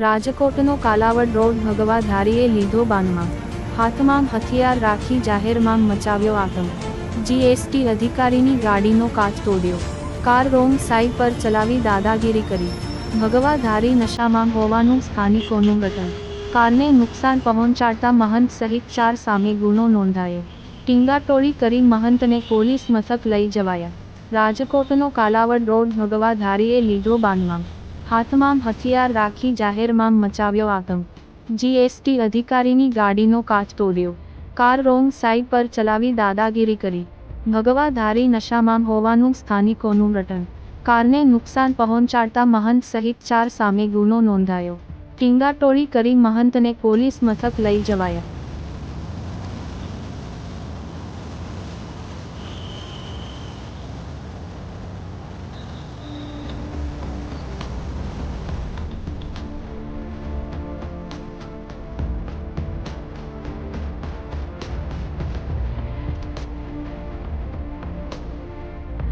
રાજકોટનો Kalavad road ભગવા ધારીએ લીધો બાનમાં. હાથમાં હથિયાર રાખી જાહેરમાં મચાવ્યો આતંક. જીએસટી અધિકારીની ગાડીનો કાચ તોડ્યો. કાર રોંગ સાઈડ પર ચલાવી દાદાગીરી કરી. ભગવા ધારી નશામાં હોવાનું સ્થાનિકોનું વતન કારને નુકસાન પહોંચાડતા મહંત સહિત ચાર સામે ગુનો નોંધાયો. ટીંગાટોળી કરી મહંતને પોલીસ મથક લઈ જવાયા. રાજકોટનો કાલાવડ રોડ ભગવા ધારીએ લીધો બાનમાં. હાથમાં હથિયાર રાખી જાહેરમાં મચાવ્યો આતંક. જીએસટી અધિકારીની ગાડીનો કાચ તોડ્યો. કાર રોંગ સાઈડ પર ચલાવી દાદાગીરી કરી. ભગવા ધારી નશામાં હોવાનું સ્થાનિકોનું રટણ કારને નુકસાન પહોંચાડતા મહંત સહિત ચાર સામે ગુનો નોંધાયો. ટીંગાટોળી કરી મહંતને પોલીસ મથક લઈ જવાયા.